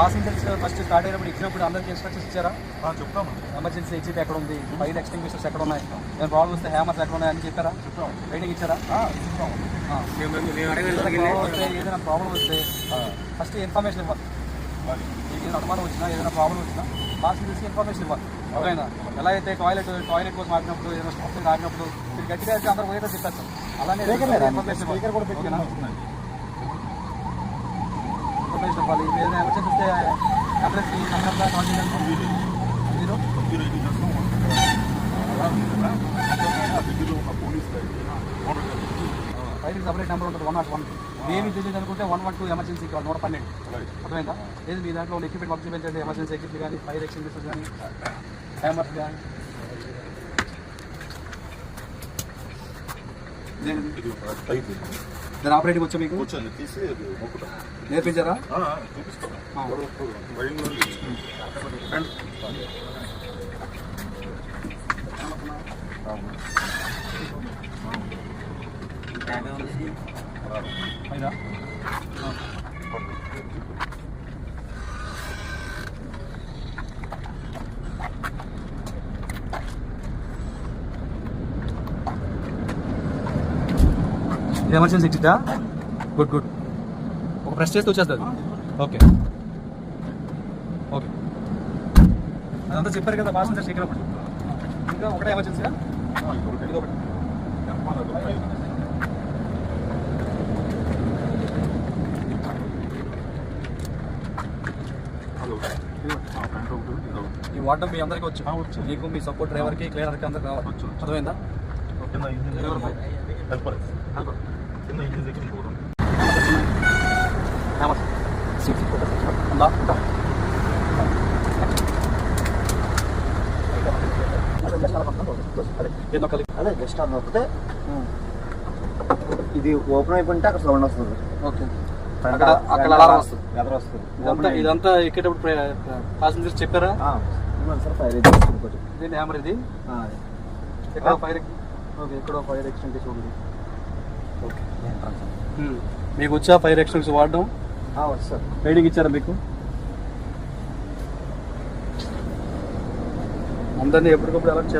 Passengers first start అయినప్పుడు ఇచ్చినప్పుడు అందరికి ఇన్స్ట్రక్షన్స్ ఇచ్చారా? ఆ, చెప్తాము ఎమర్జెన్సీ ఎగ్జిట్ ఎక్కడ ఉంది ఫైర్ ఎక్స్టింగ్విషర్స్ ఎక్కడ ఉన్నాయి ఏమైనా ప్రాబ్లమ్ వస్తే హ్యామర్స్ ఎక్కడ ఉన్నాయి అని చెప్పారా? చెప్తాము రైటింగ్ ఇచ్చారా? ఆ, చెప్తాము ఆ. ఏదైనా ప్రాబ్లం వస్తే ఫస్ట్ ఇన్ఫర్మేషన్ ఇవ్వాలి. ఏదైనా అనుమానం వచ్చినా ఏదైనా ప్రాబ్లం వచ్చినా పాసింజర్స్కి ఇన్ఫర్మేషన్ ఇవ్వాలి. ఓకేనా ఎలా అయితే టాయిలెట్ టాయిలెట్ కోసం ఆడినప్పుడు ఏదైనా స్టాప్ ఆడినప్పుడు మీరు గట్టిగా అయితే అందరూ పోయేదో చెప్పేస్తారు అలానే ఇన్ఫర్మేషన్ ఇవ్వాలి. ఓకేనా? ఇన్ఫర్మేషన్ ఇవ్వాలి మీరు ఏదైనా ఎమర్జెన్సీ వస్తే అడ్రస్కి నెంబర్ కాంటాక్ట్ మీరు? మీరు సపరేట్ నెంబర్ ఉంటుంది. వన్ నాట్ వన్ ఏమి తెలియదు అనుకుంటే వన్ వన్ టూ ఎమర్జెన్సీ కావాలి నూట పన్నెండు. అర్థమైందా? లేదు మీ దాంట్లో ఎక్విప్మెంట్ వర్క్ చూపించండి ఎమర్జెన్సీ ఎక్విప్మెంట్ కానీ ఫైర్ ఎక్స్టింగ్విషర్స్ కానీ హ్యామర్స్ కానీ ఇది ఒక టైప్ దాని ఆపరేటింగ్ వచ్చా మీకు? కూర్చొని తీసి నేర్పించారా? చూపిస్తాను. ఇది ఎమర్జెన్సీ ఎగ్జిటా గుడ్ గుడ్ ఒక ప్రెస్ చేస్తే వచ్చేస్తుంది ఓకే ఓకే అదంతా చెప్పారు కదా పాసెంజర్స్ ఎక్కినప్పుడు ఇంకా ఒకటే ఇది ఒకటి ఈ వాడడం మీ అందరికీ వచ్చు. మీకు మీ సపోర్ట్ డ్రైవర్కి క్లీనర్కి అందరికి కావాలి వచ్చు. అర్థమైందా? దగ్గర హెల్పర్ అదే జస్ట్ అది నొక్కితే ఇది ఓపెన్ అయిపోయింటే అక్కడ సౌండ్ వస్తుంది ఓకే అక్కడ అక్కడ అలారం వస్తుంది ఎదర వస్తుంది ఇదంతా ఇదంతా ఎక్కేటప్పుడు పాసింజర్స్ చెప్పారా సార్ ఫైర్ ఎగ్జిస్ట్ ఇంకోటి ఇది హ్యామర్ ఇది ఫైర్ ఓకే ఎక్కడ ఫైర్ ఎక్స్టెంట్ ట్రాన్స్ఫర్. మీకు వచ్చా ఫైర్ ఎక్స్టెంట్స్ వాడడం? సార్. రైడింగ్ ఇచ్చారా మీకు? అందరినీ ఎప్పటికప్పుడు అలర్ట్ చేస్తారు